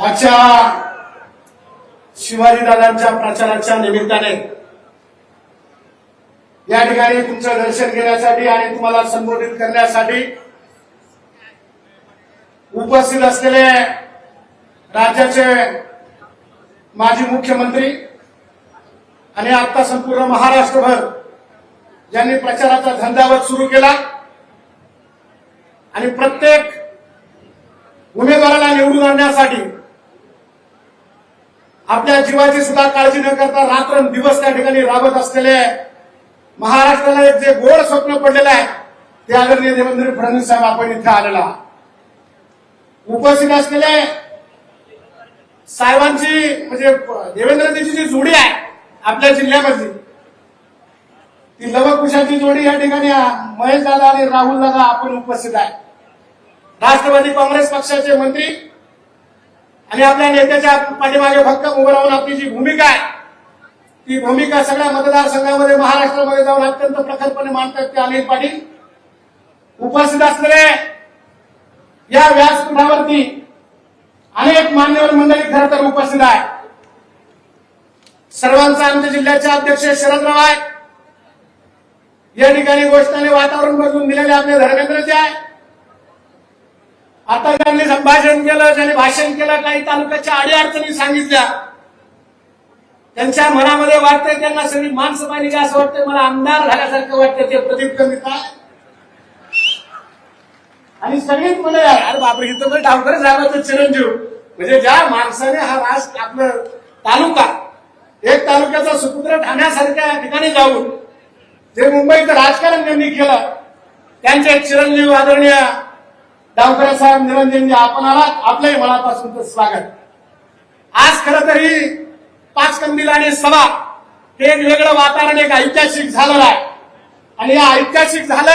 आजच्या शिवाजी दादांच्या प्रचाराच्या निमित्ताने या ठिकाणी तुमचं दर्शन घेण्यासाठी आणि तुम्हाला संबोधित करण्यासाठी उपस्थित असलेले राज्याचे माजी मुख्यमंत्री आणि आता संपूर्ण महाराष्ट्रभर ज्यांनी प्रचाराचा धंदावत सुरू केला आणि प्रत्येक उमेदवाराला निवडून आणण्यासाठी आपल्या जीवाची सुद्धा काळजी न करता रात्र दिवस त्या ठिकाणी राबत असलेले महाराष्ट्राला एक जे गोड स्वप्न पडलेलं आहे ते आदरणीय देवेंद्र फडणवीस साहेब आपण इथे आलेला उपस्थित असलेले साहेबांची म्हणजे देवेंद्रजीची जी जोडी आहे आपल्या जिल्ह्यामधली ती लवकुशाची जोडी या ठिकाणी महेश दादा आणि राहुल दादा आपण उपस्थित आहे राष्ट्रवादी काँग्रेस पक्षाचे मंत्री आणि आपल्या नेत्याच्या पाठीमागे फक्त उभं राहून आपली जी भूमिका आहे ती भूमिका सगळ्या मतदारसंघामध्ये महाराष्ट्रामध्ये जाऊन अत्यंत प्रखरपणे मांडतात ते अनिल पाटील. उपस्थित असलेले या व्यासपीठावरती अनेक मान्यवर मंडळी खर तर उपस्थित आहे सर्वांचा आमच्या जिल्ह्याचे अध्यक्ष शरदराव आहे या ठिकाणी गोष्टाने वातावरण बदलून दिलेले आपले धर्मेंद्रजी आहे आता त्यांनी संभाषण केलं त्यांनी भाषण केलं काही तालुक्याच्या अडीअडचणी सांगितल्या. त्यांच्या मनामध्ये वाटतंय त्यांना सगळी माणसं पाहिली असं वाटतंय मला आमदार झाल्यासारखं वाटतं ते प्रदीप कमिता आणि सगळीच म्हणे अरे बापरे इथं तर डावकर तर चिरंजीव. म्हणजे ज्या माणसाने हा राज आपलं तालुका एक तालुक्याचा सुपुत्र ठाण्यासारख्या ठिकाणी जाऊन जे मुंबईचं राजकारण त्यांनी केलं त्यांचे चिरंजीव आदरणीय डावकरे साहेब निरंजनजी आपण आलात. आपल्याही मनापासून स्वागत. आज खरं तर ही पाच कंदील आणि सभा हे एक वेगळं वातावरण एक ऐतिहासिक झालेलं आहे. आणि या ऐतिहासिक झालं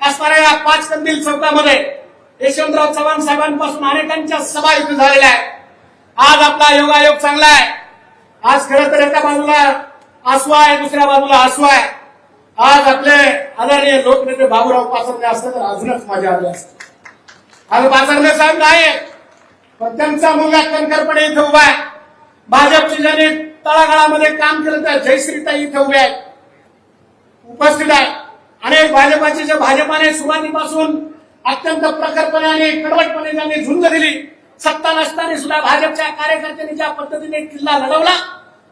असणाऱ्या या पाच कंदील चौकामध्ये यशवंतराव चव्हाण साहेबांपासून अनेकांच्या सभा इथे झालेल्या आहेत. आज आपला योगायोग चांगला आहे. आज खरं तर एका बाजूला आसवा आहे दुसऱ्या बाजूला आसवा आहे. आज आपले आदरणीय लोकनेते बाबूराव पाचरणे असते तर अजूनच मजा आली असते आज पाचरणे साहेब नाही पण त्यांचा मुलगा कणकरपणे इथे उभा आहे. भाजपचे ज्याने तळागाळामध्ये काम केलं त्या जयश्रीताई इथे उभे आहेत. उपस्थित आहे अनेक भाजपाचे जे भाजपाने सुरुवातीपासून अत्यंत प्रखरपणे आणि कडवटपणे त्यांनी झुंज दिली सत्ता नसताना सुद्धा भाजपच्या कार्यकर्त्यांनी ज्या पद्धतीने किल्ला लढवला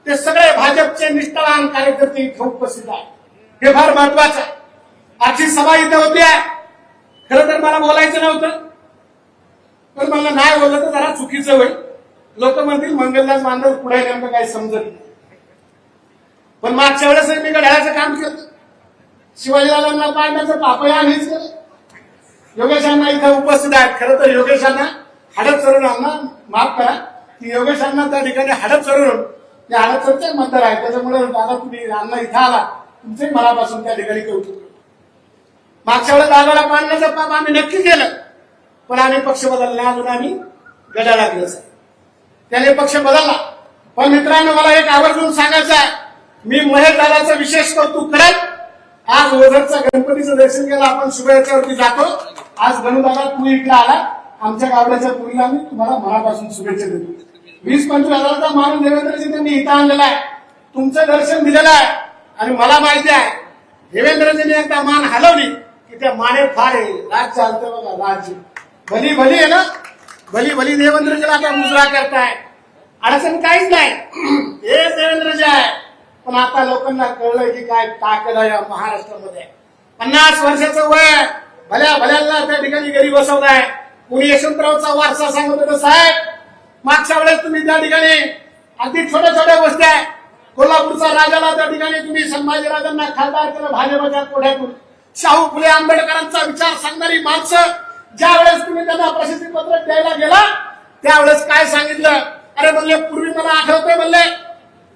ते सगळे भाजपचे निष्ठावान कार्यकर्ते इथे उपस्थित आहेत. हे फार महत्वाचं आहे. आजची सभा इथे होती आहे. खरं तर मला बोलायचं नव्हतं. पण मला नाही बोललं तर जरा चुकीचं होईल. लोक म्हणतील मंगलदास बांधव पुढे नेमकं काही समजत नाही. पण मागच्या वेळेस मी घड्याळाचं काम केलं. शिवाजीराजांना पाडण्याचं पापया आम्हीच केलं. योगेशांना इथं उपस्थित आहेत. खरं तर योगेशांना हडप चरुणांना माफ करा. की योगेशांना त्या ठिकाणी हडप चरून ते हडपचरचे मतदार आहेत त्याच्यामुळे दादा तुम्ही अण्णा इथं आला. तुमचे मनापासून त्या ठिकाणी कौतुक मागच्या वेळेस दादाला पाडण्याचं पाप आम्ही नक्की केलं. पण आम्ही पक्ष बदलला अजून आम्ही गडा गेलो आहे. त्याने पक्ष बदलला. पण मित्रांनो मला एक आवर्जून सांगायचं आहे. मी महेश दादाचं विशेष कौतुक करत आज ओझरचं गणपतीचं दर्शन केलं आपण शुभेच्छावरती जातो. आज गणुदादा तू इकडे आला. आमच्या गावड्याच्या पुरीला मी तुम्हाला मनापासून शुभेच्छा देतो. वीस पंचवीस हजाराचा माणूस देवेंद्रजी त्यांनी इथं आणलेला आहे. तुमचं दर्शन दिलेलं आहे. आणि मला माहिती आहे देवेंद्रजीने एकदा मान हलवली की त्या माने फार आहे राज चालतं बघा राज्य भली भली आहे ना? भली भली देवेंद्रजीला आता मुजरा करताय. अडचण काहीच नाही. हे देवेंद्रजी आहे. पण आता लोकांना कळलं की काय ताकद आहे या महाराष्ट्रामध्ये. पन्नास वर्षाचं वय. भल्या भल्याला त्या ठिकाणी घरी बसवलाय कुणी यशवंतरावचा वारसा सांगत होतं साहेब मागच्या वेळेस तुम्ही त्या ठिकाणी अगदी छोट्या छोट्या गोष्टी आहे. कोल्हापूरचा राजाला त्या ठिकाणी तुम्ही संभाजीराजांना खासदार केलं भाजपच्या कोठ्यातून. शाहू फुले आंबेडकरांचा विचार सांगणारी माणसं ज्या वेळेस तुम्ही त्यांना प्रशस्ती पत्र द्यायला गेला त्यावेळेस काय सांगितलं? अरे म्हणले पूर्वी मला आठवतंय म्हणले.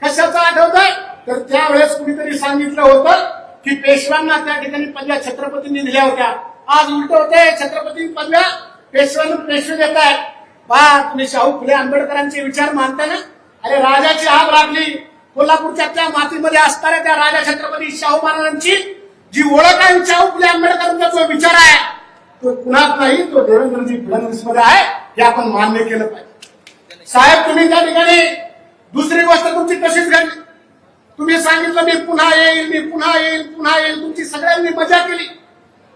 कशाचं आठवतंय? तर त्यावेळेस कुणीतरी सांगितलं होतं की पेशव्यांना त्या ठिकाणी पदव्या छत्रपतींनी दिल्या होत्या. आज उलट होते छत्रपती पदव्या पेशव्यांना पेशवे देत आहेत. बा तुम्ही शाहू फुले आंबेडकरांचे विचार मानता ना? अरे राजाची हात लागली. कोल्हापूरच्या त्या मातीमध्ये असणाऱ्या त्या राजा छत्रपती शाहू महाराजांची जी ओळख आहे शाहू फुले आंबेडकरांचा जो विचार आहे तो कुणात नाही तो देवेंद्रजी फडणवीसमध्ये आहे हे आपण मान्य केलं पाहिजे. साहेब तुम्ही त्या ठिकाणी दुसरी गोष्ट तुमची कशीच घडली. तुम्ही सांगितलं मी पुन्हा येईल मी पुन्हा येईल पुन्हा येईल. तुमची सगळ्यांनी मजा केली.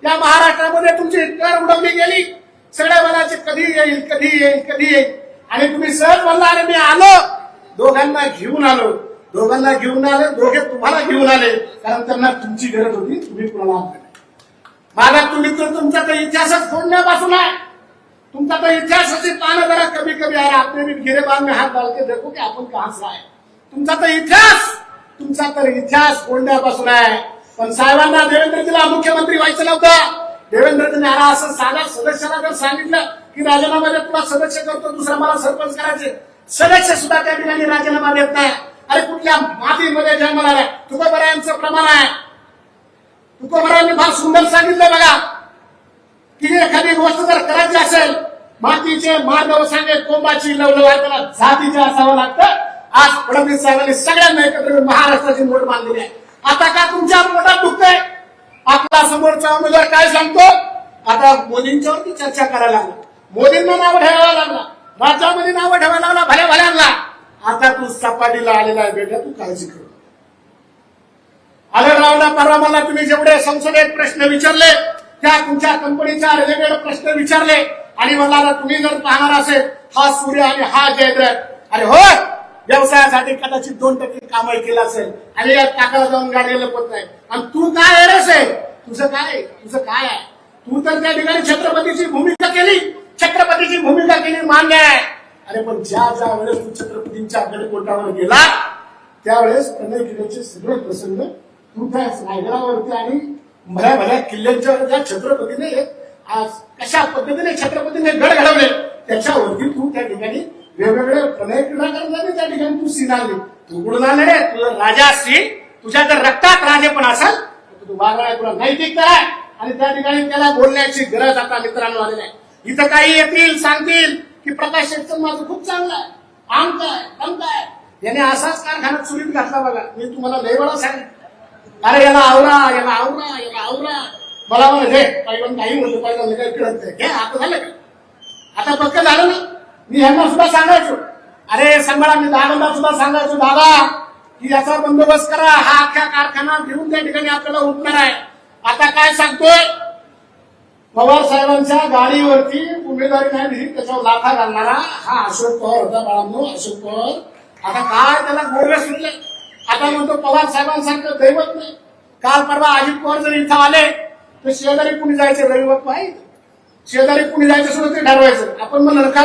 या महाराष्ट्रामध्ये तुमची टर उडवली गेली. सगळ्या मनाचे कधी येईल कधी येईल कधी येईल. आणि तुम्ही सहज म्हणला अरे मी आलो. दोघांना घेऊन आलो. दोघांना घेऊन आले दोघे तुम्हाला घेऊन आले. कारण त्यांना तुमची गरज होती तुम्ही कुणाला आणलं तुम्ही तर तुमचा तर इतिहासच फोडण्यापासून आहे. तुमचा तर इतिहासाची पानं जरा कमी कमी आहे. आपले मी गिरे में हात बालके देखो की आपण कहाच आहे. तुमचा तर इतिहास तुमचा तर इतिहास फोडण्यापासून आहे. पण साहेबांना देवेंद्रजीला मुख्यमंत्री व्हायचं नव्हतं. देवेंद्रजी आला असं साधा सदस्याला जर सांगितलं की राजीनामा देत तुला सदस्य करतो दुसरा मला सरपंच करायचे. सदस्य सुद्धा त्या ठिकाणी राजीनामा देत नाही. अरे कुठल्या मातीमध्ये जन्माला आलाय? तुकोबरायांचं प्रमाण आहे. तुकोबरायांनी फार सुंदर सांगितलं बघा. की एखादी गोष्ट जर करायची असेल मातीचे मानव सांगे कोंबाची लवलव त्याला जातीचे असावं लागतं. आज फडणवीस साहेबांनी सगळ्यांना एकत्र महाराष्ट्राची मोड बांधलेली आहे. आता का तुमच्या पोटात दुखतंय? आपला समोरचा उमेदवार काय सांगतो? आता मोदींच्यावरती चर्चा करायला लागला. मोदींना नाव ठेवायला लागला. राज्यामध्ये नाव ठेवायला लागला भल्या भल्यांना. आता तू सपाटीला आलेला आहे बेटा तू काळजी करू. आढळरावला परवा मला तुम्ही जेवढे संसदेत प्रश्न विचारले त्या तुमच्या कंपनीच्या रिलेटेड प्रश्न विचारले आणि मला तुम्ही जर पाहणार असेल हा सूर्य आणि हा जयद्रथ. अरे हो व्यवसायासाठी कदाचित दोन टक्के कामही केलं असेल आणि या टाकाला जाऊन गाडी लपत नाही. आणि तू काय अरेस आहे तुझं काय? तुझं काय आहे? तू तर त्या ठिकाणी छत्रपतीची भूमिका केली. छत्रपतीची भूमिका केली मान्य आहे. अरे पण ज्या ज्या वेळेस तू छत्रपतींच्या गडकोटावर गेला त्यावेळेस प्रणय किल्ल्याचे सगळे प्रसंग तुमच्या रायगडावरती आणि भल्या भल्या किल्ल्यांच्या ज्या छत्रपतीने आज कशा पद्धतीने छत्रपतीने गड घडवले त्याच्यावरती तू त्या ठिकाणी वेगवेगळे प्रणय क्रीडा करताना त्या ठिकाणी तू सिनारली तू कुठून नाही रे? तुझा राजा असशील तुझ्या जर रक्तात राजे पण असेल तर तू वागणार तुला नैतिकता आहे. आणि त्या ठिकाणी त्याला बोलण्याची गरज आता मित्रांनो आलेली आहे. इथं काही येतील सांगतील की प्रकाश शेटचं माझं खूप चांगलं आहे. आमचं आहे तमचं आहे. याने असाच कारखाना चुरीत घातला बघा. मी तुम्हाला लय वेळा सांगितलं अरे याला आवरा याला आवरा याला आवरा. मला म्हणा हे पहिलं काही म्हणतो पहिलं नाही. आता झालं का? आता पक्क झालं ना. मी ह्यांना सुद्धा सांगायचो. अरे सांभाळा मी दादांना सुद्धा सांगायचो दादा. की याचा बंदोबस्त करा. हा अख्ख्या कारखाना घेऊन त्या ठिकाणी आपल्याला उठणार आहे आता काय सांगतोय? पवार साहेबांच्या गाडीवरती उमेदवारी नाही दिली त्याच्यावर लाथा घालणारा हा अशोक पवार होता बाळांनो अशोक पवार. आता काय त्याला गोडव्या सुटले? आता म्हणतो पवार साहेबांसारखं दैवत नाही. काल परवा अजित पवार जर इथं आले तर शेजारी कुणी जायचं? दैवत नाही शेजारी कुणी जायचं सुद्धा ते ठरवायचं. आपण म्हणलं का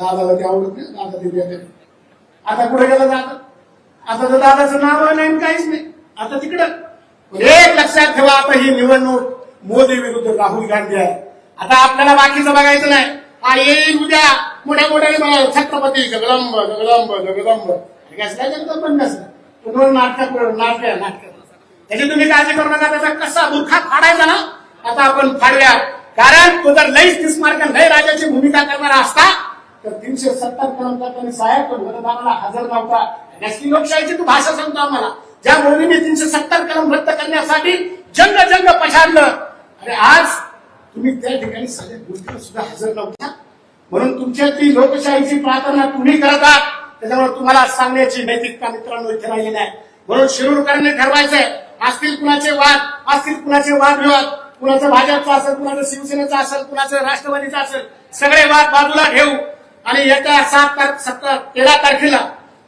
दादाला ते आवडत नाही दादा ते देत आता कुठे गेलं दादा? आता तर दादाचं नाव नाही आणि काहीच नाही. आता तिकडं. एक लक्षात ठेवा आता ही निवडणूक मोदी विरुद्ध राहुल गांधी आहे. आता आपल्याला बाकीचं बघायचं नाही. हा येईल उद्या मोठ्या मोठ्या छत्रपती जगदंब जगदंब जगदंब. हे काय जगदंब नसलं तो दोन नाटक नाटक. त्याची तुम्ही काळजी करू नका त्याचा कसा बुरखा फाडायचा ना आता आपण फाडूया कारण तो जर लईच तीस मार्क लय राजाची भूमिका करणारा असता तर तीनशे सत्तर कर्मचाऱ्यांनी साहेब तो मतदानाला हजर नव्हता. नक्की लोकशाहीची तू भाषा सांगतो आम्हाला. ज्या मोदींनी तीनशे सत्तर कलम रद्द करण्यासाठी जंग जंग पछाडलं अरे आज तुम्ही त्या ठिकाणी सगळ्या गोष्टीला सुद्धा हजर नव्हता. म्हणून तुमच्या ती लोकशाहीची प्रार्थना तुम्ही करत आहात त्याच्यामुळे तुम्हाला सांगण्याची नैतिकता मित्रांनो इथे राहिली नाही. म्हणून शिरूरकरांनी ठरवायचंय असतील कुणाचे वाद असतील कुणाचे वादविवाद कुणाचं भाजपचं असेल कुणाचं शिवसेनेचं असेल कुणाचं राष्ट्रवादीचं असेल सगळे वाद बाजूला ठेवू आणि येत्या सात तारख सत्तर तेरा तारखेला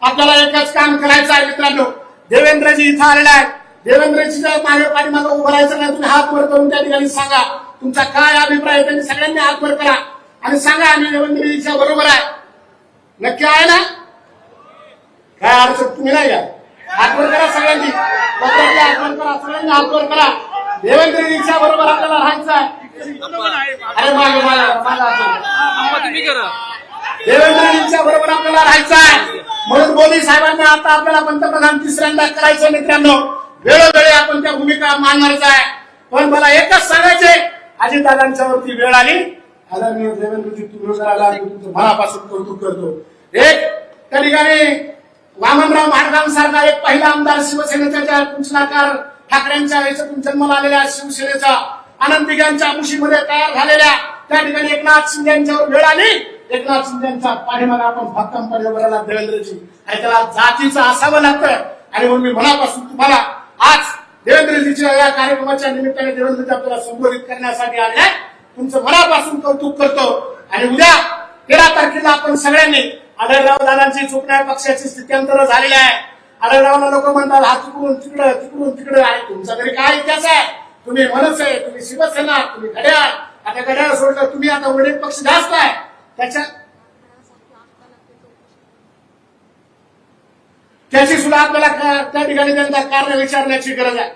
आपल्याला एकच काम करायचं आहे मित्रांनो. देवेंद्रजी इथं आलेला आहे देवेंद्रजी जर मागे पाठीमागं उभं राहायचं नाही. तुम्ही हात वर करून त्या ठिकाणी सांगा. तुमचा काय अभिप्राय त्यांनी सगळ्यांनी हात वर करा. आणि सांगा आम्ही देवेंद्रजीच्या बरोबर आहे. नक्की आहे ना? काय अडचण तुम्ही नाही का? वर करा सगळ्यांनी पत्रातले वर करा सगळ्यांनी वर करा. देवेंद्रजीच्या बरोबर आपल्याला राहायचं आहे. अरे मागे देवेंद्र त्यांच्या बरोबर आपल्याला राहायचं आहे. म्हणून मोदी साहेबांना आता आपल्याला पंतप्रधान तिसऱ्यांदा करायचं मित्रांनो. वेळोवेळी आपण त्या भूमिका मांडणारच आहे. पण मला एकच सांगायचे अजितदादांच्या वरती वेळ आली. आदरणीय देवेंद्रजी तुमचं मनापासून कौतुक करतो. एक त्या ठिकाणी वामनराव माडगांसारखा एक पहिला आमदार शिवसेनेचा ज्या कुंचनाकार ठाकरेंच्या याच्यातून जन्माला आलेल्या शिवसेनेचा. आनंद दिघांच्या मुशीमध्ये तयार झालेल्या त्या ठिकाणी एकनाथ शिंदे यांच्यावर वेळ आली. एकनाथ शिंदे यांचा पाठीमागे आपण भक्कम उभं देवेंद्रजी. आणि त्याला जातीचं असावं लागतं. आणि म्हणून मी मनापासून तुम्हाला आज देवेंद्रजीच्या या कार्यक्रमाच्या निमित्ताने देवेंद्रजी आपल्याला संबोधित करण्यासाठी आले तुमचं मनापासून कौतुक करतो. आणि उद्या तेरा तारखेला आपण सगळ्यांनी आढळराव दादांची चुकण्या पक्षाची स्थित्यंतर झालेली आहे. आढळरावला लोक म्हणतात हा तिकडून तिकडं तिकडून तिकडं. आहे तुमचा तरी काय इतिहास आहे? तुम्ही मनस आहे तुम्ही शिवसेना तुम्ही घड्याळ. आता घड्याळ सोडलं तुम्ही आता वडील पक्ष जास्त आहे. त्याच्या त्याची सुद्धा आपल्याला त्या ठिकाणी त्यांचा कारण विचारण्याची गरज आहे.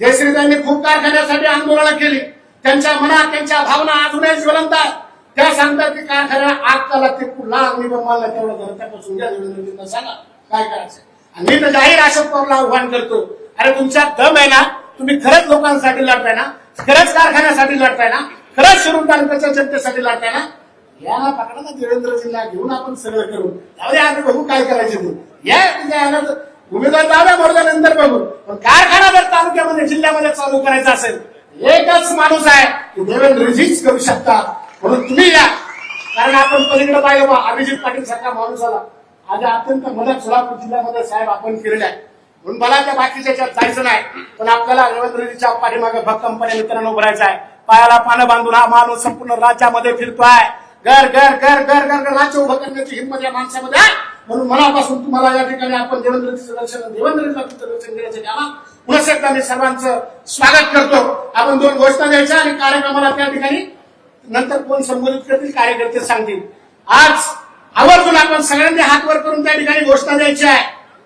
जयश्री खूप कारखान्यासाठी आंदोलनं केली. त्यांच्या मनात त्यांच्या भावना अजूनही ज्वलंत आहेत. त्या सांगतात की कारखान्याला आग का लागते पुन्हा मी मला तेवढं झालं त्यापासून घ्या देवेंद्रजींना सांगा काय करायचं? आणि मी तर जाहीर अशोक पवारला आव्हान करतो. अरे तुमच्या दम आहे ना तुम्ही खरंच लोकांसाठी लढताय ना खरंच कारखान्यासाठी लढताय ना खरंच शिरून तालुक्याच्या जनतेसाठी लढताय ना या पकडा ना देवेंद्रजींना घेऊन आपण सगळं करू. त्यामध्ये आम्ही बघू काय करायचे ते. या म्हणजे तुझ्या उमेदवार जाव्या मोरल्या नंतर बघू. पण कारखाना जर तालुक्यामध्ये जिल्ह्यामध्ये चालू करायचा असेल एकच माणूस आहे की देवेंद्रजीच करू शकतात. म्हणून तुम्ही या. कारण आपण पलीकडे पाहिलं बा अभिजित पाटील सारखा माणूस आला आज अत्यंत मदत सोलापूर जिल्ह्यामध्ये साहेब आपण केलेले आहे म्हणून मला त्या बाकीच्या याच्यात जायचं नाही. पण आपल्याला रवींद्रजीच्या पाठीमागे भक्कमपणे मित्रांनो उभरायचं आहे. पायाला पानं बांधून हा माणूस संपूर्ण राज्यामध्ये फिरतोय. घर घर घर घर घर घर राज्य उभं करण्याची हिंमत या माणसामध्ये म्हणून मनापासून तुम्हाला या ठिकाणी आपण देवेंद्रजीचं दर्शन देवेंद्रजीचं दर्शन घेण्यासाठी आला पुन्हा एकदा मी सर्वांचं स्वागत करतो. आपण दोन घोषणा द्यायच्या आणि कार्यक्रमाला त्या ठिकाणी नंतर कोण संबोधित करतील कार्यकर्ते सांगतील. आज आवर्जून आपण सगळ्यांनी हात वर करून त्या ठिकाणी घोषणा द्यायची आहे.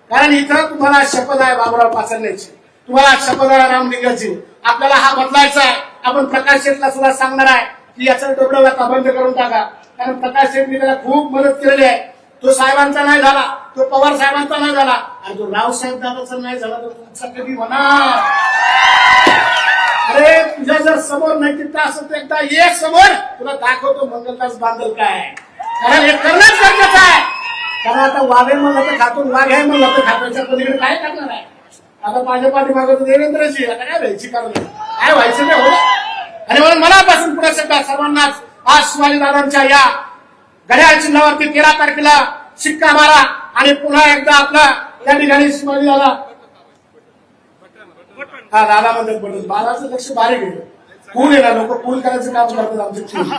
कारण इथं तुम्हाला शपथ आहे बाबुराव पाचरण्याची तुम्हाला शपथ आहे रामलिंगाची आपल्याला हा बदलायचा आहे. आपण प्रकाश शेठला सुद्धा सांगणार आहे की याचा डोबडं आता बंद करून टाका. कारण प्रकाश शेठनी त्याला खूप मदत केलेली आहे. तो साहेबांचा नाही झाला. तो पवार साहेबांचा नाही झाला. आणि तो रावसाहेब दादाचा नाही झाला तर तुमचा कधी होणार? अरे तुझ्या जर समोर नैतिकता असेल तर एकदा ये समोर. तुला दाखवतो मंगलदास बांधल काय. कारण हे करणंच गरजेचं आहे. कारण आता वाघे म्हणलं तर खातो वाघ आहे म्हणलं तर खात्याच्या पलीकडे काय करणार आहे? आता माझ्या पाठीमागं तर देवेंद्रजी आता काय व्हायची कारण? काय व्हायचं नाही हो? आणि म्हणून मनापासून पुढे सगळ्या सर्वांनाच आज शिवाजी दादांच्या या घड्याळ चिन्हावरती तेरा तारखेला शिक्का मारा आणि पुन्हा एकदा आपला या ठिकाणी शिवाजी दादा हा दादा म्हणतात बटन बालाचं लक्ष बारीक आहे पूल येणार लोक पूल करायचं काम करतात आमचे पूल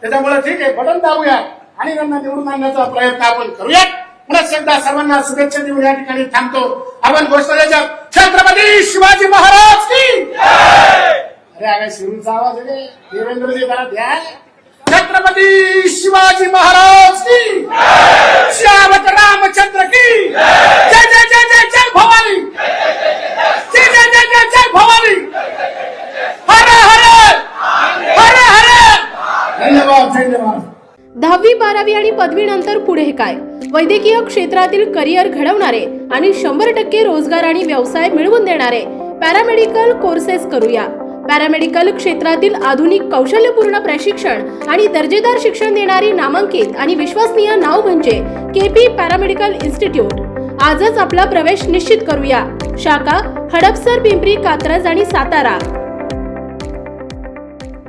त्याच्यामुळे ठीक आहे बटन दाबूया आणि त्यांना निवडून आणण्याचा प्रयत्न आपण करूया पुन्हा एकदा सर्वांना शुभेच्छा देऊन या ठिकाणी थांबतो आपण घोषणा द्यायच्या छत्रपती शिवाजी महाराज की अरे अगं शिरूरचा आवाज आहे रे. देवेंद्रजी घरात द्या छत्रपती शिवाजी महाराज की श्यावत रामचंद्र की जय जय जय जय जय भवानी जय जय भवानी! हर हर! हर हर! धन्यवाद धन्यवाद. दहावी बारावी आणि पदवीनंतर पुढे काय? वैद्यकीय क्षेत्रातील करिअर घडवणारे आणि शंभर टक्के रोजगार आणि व्यवसाय मिळवून देणारे पॅरामेडिकल कोर्सेस करूया. पॅरामेडिकल क्षेत्रातील आधुनिक कौशल्यपूर्ण प्रशिक्षण आणि दर्जेदार शिक्षण देणारी नामांकित आणि विश्वसनीय नाव म्हणजे केपी पॅरामेडिकल इन्स्टिट्यूट. आजच आपला प्रवेश निश्चित करूया. शाखा हडपसर पिंपरी कात्रज आणि सातारा.